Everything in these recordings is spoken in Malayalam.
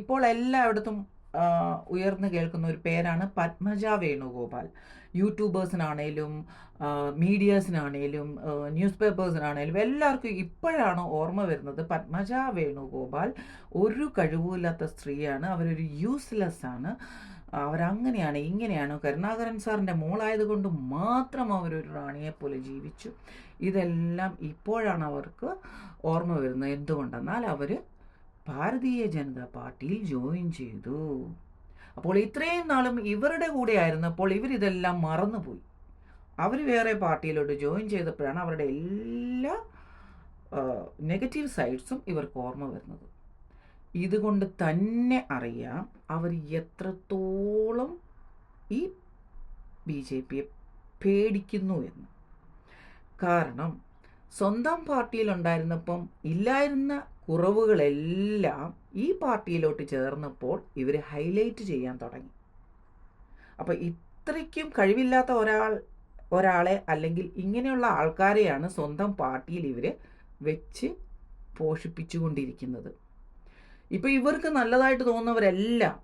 ഇപ്പോൾ എല്ലായിടത്തും ഉയർന്നു കേൾക്കുന്ന ഒരു പേരാണ് പത്മജ വേണുഗോപാൽ. യൂട്യൂബേഴ്സിനാണേലും മീഡിയേഴ്സിനാണേലും ന്യൂസ് പേപ്പേഴ്സിനാണേലും എല്ലാവർക്കും ഇപ്പോഴാണ് ഓർമ്മ വരുന്നത് പത്മജ വേണുഗോപാൽ ഒരു കഴിവുമില്ലാത്ത സ്ത്രീയാണ്. അവരൊരു യൂസ്ലെസ് ആണ് അവരങ്ങനെയാണ് ഇങ്ങനെയാണ്. കരുണാകരൻ സാറിന്റെ മോളായതുകൊണ്ട് മാത്രം അവരൊരു റാണിയെ പോലെ ജീവിച്ചു. ഇതെല്ലാം ഇപ്പോഴാണ് അവർക്ക് ഓർമ്മ വരുന്നത്. എന്തുകൊണ്ടെന്നാൽ അവർ ഭാരതീയ ജനതാ പാർട്ടിയിൽ ജോയിൻ ചെയ്തു. അപ്പോൾ ഇത്രയും നാളും ഇവരുടെ കൂടെ ആയിരുന്നപ്പോൾ ഇവരിതെല്ലാം മറന്നുപോയി. അവർ വേറെ പാർട്ടിയിലോട്ട് ജോയിൻ ചെയ്തപ്പോഴാണ് അവരുടെ എല്ലാ നെഗറ്റീവ് സൈഡ്സും ഇവർക്ക് ഓർമ്മ വരുന്നത്. ഇതുകൊണ്ട് തന്നെ അറിയാം അവർ എത്രത്തോളം ഈ ബി ജെ പിയെ പേടിക്കുന്നു എന്ന്. കാരണം സ്വന്തം പാർട്ടിയിലുണ്ടായിരുന്നപ്പം ഇല്ലായിരുന്ന കുറവുകളെല്ലാം ഈ പാർട്ടിയിലോട്ട് ചേർന്നപ്പോൾ ഇവർ ഹൈലൈറ്റ് ചെയ്യാൻ തുടങ്ങി. അപ്പം ഇത്രയ്ക്കും കഴിവില്ലാത്ത ഒരാൾ ഒരാളെ അല്ലെങ്കിൽ ഇങ്ങനെയുള്ള ആൾക്കാരെയാണ് സ്വന്തം പാർട്ടിയിൽ ഇവർ വെച്ച് പോഷിപ്പിച്ചുകൊണ്ടിരിക്കുന്നത്. ഇപ്പം ഇവർക്ക് നല്ലതായിട്ട് തോന്നുന്നവരെല്ലാം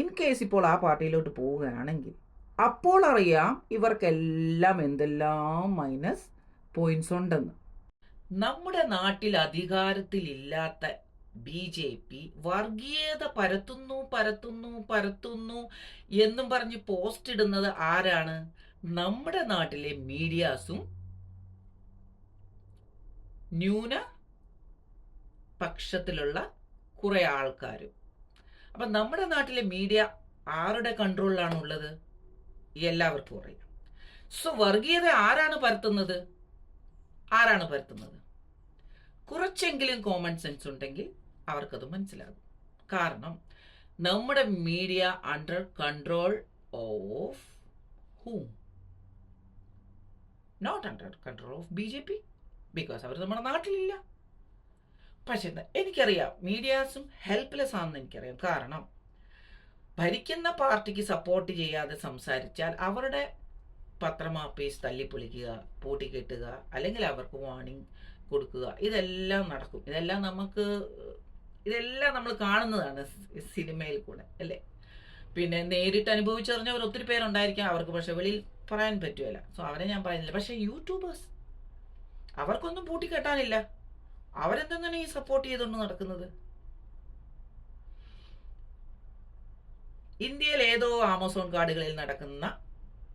ഇൻ കേസ് ഇപ്പോൾ ആ പാർട്ടിയിലോട്ട് പോവുകയാണെങ്കിൽ അപ്പോൾ അറിയാം ഇവർക്കെല്ലാം എന്തെല്ലാം മൈനസ് പോയിന്റ്സ് ഉണ്ടെന്ന്. നമ്മുടെ നാട്ടിൽ അധികാരത്തിലില്ലാത്ത ബി ജെ പി വർഗീയത പരത്തുന്നു പരത്തുന്നു പരത്തുന്നു എന്നും പറഞ്ഞ് പോസ്റ്റ് ഇടുന്നത് ആരാണ്? നമ്മുടെ നാട്ടിലെ മീഡിയാസും ന്യൂന പക്ഷത്തിലുള്ള കുറെ ആൾക്കാരും. അപ്പം നമ്മുടെ നാട്ടിലെ മീഡിയ ആരുടെ കൺട്രോളിലാണ് ഉള്ളത് എല്ലാവർക്കും അറിയാം. സോ വർഗീയത ആരാണ് പരത്തുന്നത്? ആരാണ് പരത്തുന്നത്? കുറച്ചെങ്കിലും കോമൺ സെൻസ് ഉണ്ടെങ്കിൽ അവർക്കത് മനസ്സിലാകും. കാരണം നമ്മുടെ media under control of whom not under control of B J P because അവർ നമ്മുടെ നാട്ടിലില്ല. പക്ഷെ എനിക്കറിയാം മീഡിയാസും ഹെൽപ്ലെസ് ആണെന്ന് എനിക്കറിയാം. കാരണം ഭരിക്കുന്ന പാർട്ടിക്ക് സപ്പോർട്ട് ചെയ്യാതെ സംസാരിച്ചാൽ അവരുടെ പത്രമാപ്പീസ് തല്ലിപ്പൊളിക്കുക പൂട്ടിക്കെട്ടുക അല്ലെങ്കിൽ അവർക്ക് വാണിംഗ് കൊടുക്കുക. ഇതെല്ലാം നടക്കും. ഇതെല്ലാം നമുക്ക് ഇതെല്ലാം നമ്മൾ കാണുന്നതാണ് സിനിമയിൽ കൂടെ അല്ലേ? പിന്നെ നേരിട്ട് അനുഭവിച്ചറിഞ്ഞവർ ഒത്തിരി പേരുണ്ടായിരിക്കാം. അവർക്ക് പക്ഷെ വെളിയിൽ പറയാൻ പറ്റുമല്ല സോ അവരെ ഞാൻ പറയുന്നില്ല. പക്ഷെ യൂട്യൂബേഴ്സ് അവർക്കൊന്നും പൂട്ടിക്കെട്ടാനില്ല അവരെന്തെന്നാണ് ഈ സപ്പോർട്ട് ചെയ്തുകൊണ്ട് നടക്കുന്നത്? ഇന്ത്യയിൽ ഏതോ ആമസോൺ കാർഡുകളിൽ നടക്കുന്ന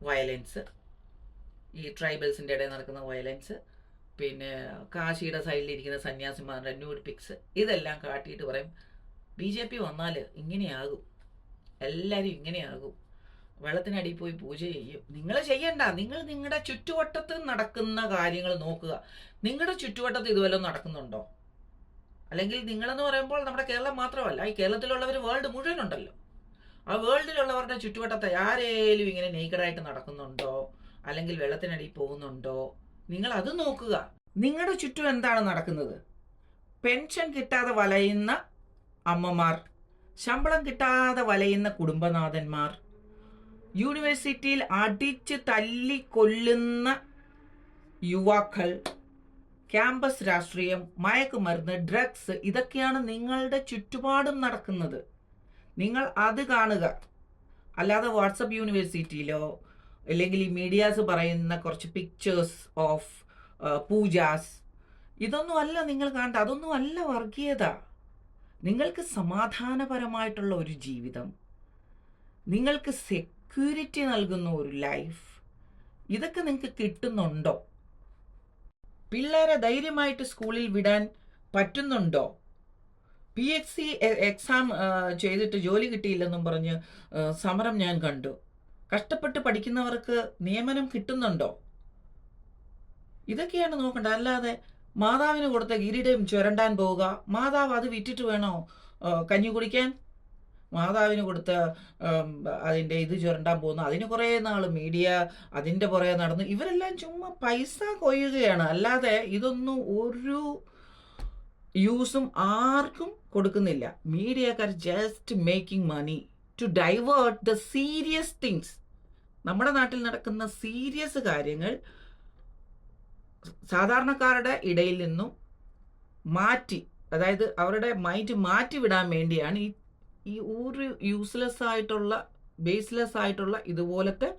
വയലൻസ് ഈ ട്രൈബൽസിന്റെ ഇടയിൽ നടക്കുന്ന വയലൻസ് പിന്നെ കാശിയുടെ സൈഡിലിരിക്കുന്ന സന്യാസിമാരുടെ ന്യൂഡ് പിക്സ് ഇതെല്ലാം കാട്ടിയിട്ട് പറയും ബി ജെ പി വന്നാൽ ഇങ്ങനെയാകും. എല്ലാവരും ഇങ്ങനെയാകും. വെള്ളത്തിനടിയിൽ പോയി പൂജ ചെയ്യും. നിങ്ങൾ ചെയ്യണ്ട. നിങ്ങൾ നിങ്ങളുടെ ചുറ്റുവട്ടത്ത് നടക്കുന്ന കാര്യങ്ങൾ നോക്കുക. നിങ്ങളുടെ ചുറ്റുവട്ടത്ത് ഇതുപോലെ നടക്കുന്നുണ്ടോ? അല്ലെങ്കിൽ നിങ്ങളെന്ന് പറയുമ്പോൾ നമ്മുടെ കേരളം മാത്രമല്ല. ഈ കേരളത്തിലുള്ളവർ വേൾഡ് മുഴുവൻ ഉണ്ടല്ലോ ആ വേൾഡിലുള്ളവരുടെ ചുറ്റുവട്ടത്തെ ആരേലും ഇങ്ങനെ നെയ്ക്കഡായിട്ട് നടക്കുന്നുണ്ടോ? അല്ലെങ്കിൽ വെള്ളത്തിനടിയിൽ പോകുന്നുണ്ടോ? നിങ്ങൾ അത് നോക്കുക. നിങ്ങളുടെ ചുറ്റും എന്താണ് നടക്കുന്നത്? പെൻഷൻ കിട്ടാതെ വലയുന്ന അമ്മമാർ ശമ്പളം കിട്ടാതെ വലയുന്ന കുടുംബനാഥന്മാർ യൂണിവേഴ്സിറ്റിയിൽ അടിച്ച് തല്ലി കൊല്ലുന്ന യുവാക്കൾ ക്യാമ്പസ് രാഷ്ട്രീയം മയക്കുമരുന്ന് ഡ്രഗ്സ് ഇതൊക്കെയാണ് നിങ്ങളുടെ ചുറ്റുപാടും നടക്കുന്നത്. നിങ്ങൾ അത് കാണുക. അല്ലാതെ വാട്സപ്പ് യൂണിവേഴ്സിറ്റിയിലോ അല്ലെങ്കിൽ ഈ മീഡിയാസ് പറയുന്ന കുറച്ച് പിക്ചേഴ്സ് ഓഫ് പൂജാസ് ഇതൊന്നും അല്ല നിങ്ങൾ കാണേണ്ട. അതൊന്നും അല്ല വർഗീയത. നിങ്ങൾക്ക് സമാധാനപരമായിട്ടുള്ള ഒരു ജീവിതം. നിങ്ങൾക്ക് സെക്യൂരിറ്റി നൽകുന്ന ഒരു ലൈഫ് ഇതൊക്കെ നിങ്ങൾക്ക് കിട്ടുന്നുണ്ടോ? പിള്ളേരെ ധൈര്യമായിട്ട് സ്കൂളിൽ വിടാൻ പറ്റുന്നുണ്ടോ? പി എച്ച് സി എക്സാം ചെയ്തിട്ട് ജോലി കിട്ടിയില്ലെന്നും പറഞ്ഞ് സമരം ഞാൻ കണ്ടു. കഷ്ടപ്പെട്ട് പഠിക്കുന്നവർക്ക് നിയമനം കിട്ടുന്നുണ്ടോ? ഇതൊക്കെയാണ് നോക്കേണ്ടത് അല്ലാതെ മാതാവിന് കൊടുത്ത ഗിരിടയും ചുരണ്ടാൻ പോവുക. മാതാവ് അത് വിറ്റിട്ട് വേണോ കഞ്ഞി കുടിക്കാൻ? മാതാവിന് കൊടുത്ത അതിന്റെ ഇത് ചുരണ്ടാൻ പോകുന്നു. അതിന് കുറേ നാൾ മീഡിയ അതിന്റെ പുറകെ നടന്നു ഇവരെല്ലാം ചുമ്മാ പൈസ കൊയ്യുകയാണ്. അല്ലാതെ ഇതൊന്നും ഒരു യൂസും ആർക്കും കൊടുക്കുന്നില്ല. മീഡിയക്കാർ just making money to divert the serious things നമ്മുടെ നാട്ടിൽ നടക്കുന്ന സീരിയസ് കാര്യങ്ങൾ സാധാരണക്കാരുടെ ഇടയിൽ നിന്നും മാറ്റി അതായത് അവരുടെ മൈൻഡ് മാറ്റി വിടാൻ വേണ്ടിയാണ് ഈ ഈ ഒരു യൂസ്ലെസ് ആയിട്ടുള്ള ബേസ്ലെസ് ആയിട്ടുള്ള ഇതുപോലത്തെ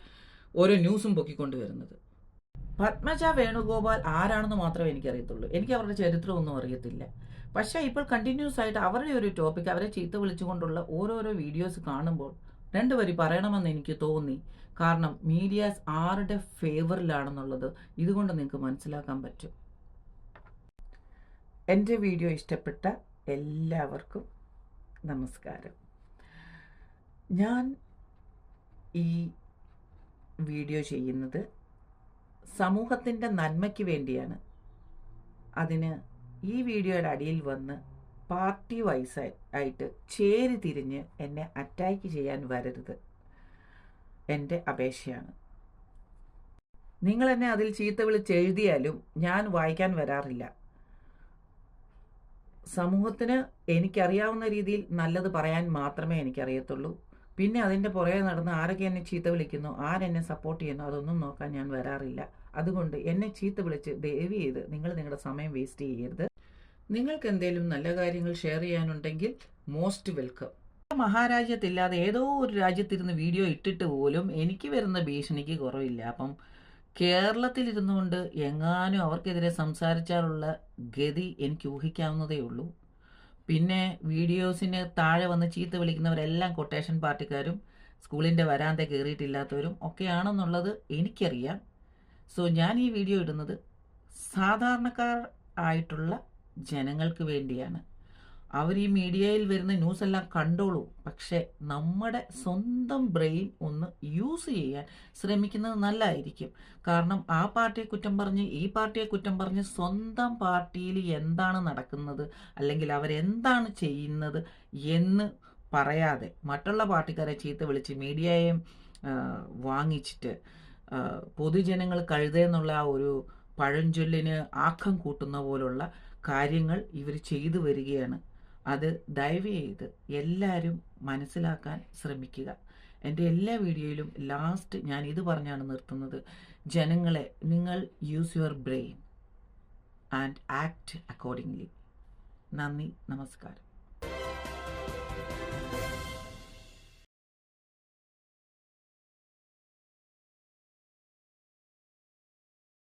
ഓരോ ന്യൂസും പൊക്കിക്കൊണ്ടുവരുന്നത്. പത്മജ വേണുഗോപാൽ ആരാണെന്ന് മാത്രമേ എനിക്കറിയത്തുള്ളൂ. എനിക്ക് അവരുടെ ചരിത്രമൊന്നും അറിയത്തില്ല. പക്ഷേ ഇപ്പോൾ കണ്ടിന്യൂസ് ആയിട്ട് അവരുടെ ഒരു ടോപ്പിക് അവരെ ചീത്ത വിളിച്ചുകൊണ്ടുള്ള ഓരോരോ വീഡിയോസ് കാണുമ്പോൾ രണ്ട് വരി പറയണമെന്ന് എനിക്ക് തോന്നി. കാരണം മീഡിയാസ് ആരുടെ ഫേവറിലാണെന്നുള്ളത് ഇതുകൊണ്ട് നിങ്ങൾക്ക് മനസ്സിലാക്കാൻ പറ്റും. എന്റെ വീഡിയോ ഇഷ്ടപ്പെട്ട എല്ലാവർക്കും നമസ്കാരം. ഞാൻ ഈ വീഡിയോ ചെയ്യുന്നത് സമൂഹത്തിന്റെ നന്മയ്ക്ക് വേണ്ടിയാണ്. അതിന് ഈ വീഡിയോയുടെ അടിയിൽ വന്ന് പാർട്ടി വൈസ് ആയിട്ട് ചേരി തിരിഞ്ഞ് എന്നെ അറ്റാക്ക് ചെയ്യാൻ വരരുത്. എന്റെ അപേക്ഷയാണ്. നിങ്ങൾ എന്നെ അതിൽ ചീത്ത വിളിച്ച് എഴുതിയാലും ഞാൻ വായിക്കാൻ വരാറില്ല. സമൂഹത്തിന് എനിക്കറിയാവുന്ന രീതിയിൽ നല്ലത് പറയാൻ മാത്രമേ എനിക്കറിയത്തുള്ളൂ. പിന്നെ അതിന്റെ പുറകെ നടന്ന് ആരൊക്കെ എന്നെ ചീത്ത വിളിക്കുന്നു ആരെന്നെ സപ്പോർട്ട് ചെയ്യുന്നു അതൊന്നും നോക്കാൻ ഞാൻ വരാറില്ല. അതുകൊണ്ട് എന്നെ ചീത്ത വിളിച്ച് ദയവ് ചെയ്ത് നിങ്ങൾ നിങ്ങളുടെ സമയം വേസ്റ്റ് ചെയ്യരുത്. നിങ്ങൾക്ക് എന്തെങ്കിലും നല്ല കാര്യങ്ങൾ ഷെയർ ചെയ്യാനുണ്ടെങ്കിൽ മോസ്റ്റ് വെൽക്കം മഹാരാജ്യത്തില്ലാതെ ഏതോ ഒരു രാജ്യത്തിരുന്ന് വീഡിയോ ഇട്ടിട്ട് പോലും എനിക്ക് വരുന്ന ഭീഷണിക്ക് കുറവില്ല. അപ്പം കേരളത്തിലിരുന്നു കൊണ്ട് എങ്ങാനും അവർക്കെതിരെ സംസാരിച്ചാലുള്ള ഗതി എനിക്ക് ഊഹിക്കാവുന്നതേ ഉള്ളൂ. പിന്നെ വീഡിയോസിന് താഴെ വന്ന് ചീത്ത വിളിക്കുന്നവരെല്ലാം കൊട്ടേഷൻ പാർട്ടിക്കാരും സ്കൂളിന്റെ വരാന്ത കയറിയിട്ടില്ലാത്തവരും ഒക്കെയാണെന്നുള്ളത് എനിക്കറിയാം. സോ ഞാൻ ഈ വീഡിയോ ഇടുന്നത് സാധാരണക്കാർ ആയിട്ടുള്ള ജനങ്ങൾക്ക് വേണ്ടിയാണ്. അവർ ഈ മീഡിയയിൽ വരുന്ന ന്യൂസ് എല്ലാം കണ്ടോളൂ. പക്ഷേ നമ്മുടെ സ്വന്തം ബ്രെയിൻ ഒന്ന് യൂസ് ചെയ്യാൻ ശ്രമിക്കുന്നത് നല്ലതായിരിക്കും. കാരണം ആ പാർട്ടിയെ കുറ്റം പറഞ്ഞ് ഈ പാർട്ടിയെ കുറ്റം പറഞ്ഞ് സ്വന്തം പാർട്ടിയിൽ എന്താണ് നടക്കുന്നത് അല്ലെങ്കിൽ അവരെന്താണ് ചെയ്യുന്നത് എന്ന് പറയാതെ മറ്റുള്ള പാർട്ടിക്കാരെ ചീത്ത വിളിച്ച് മീഡിയയെ വാങ്ങിച്ചിട്ട് പൊതുജനങ്ങൾ കഴുതെന്നുള്ള ആ ഒരു പഴഞ്ചൊല്ലിന് ആക്കം കൂട്ടുന്ന പോലുള്ള കാര്യങ്ങൾ ഇവർ ചെയ്തു വരികയാണ്. അത് ദയവ് ചെയ്ത് എല്ലാവരും മനസ്സിലാക്കാൻ ശ്രമിക്കുക. എന്റെ എല്ലാ വീഡിയോയിലും ലാസ്റ്റ് ഞാൻ ഇത് പറഞ്ഞാണ് നിർത്തുന്നത്. ജനങ്ങളെ നിങ്ങൾ use your brain and act accordingly നന്ദി നമസ്കാരം.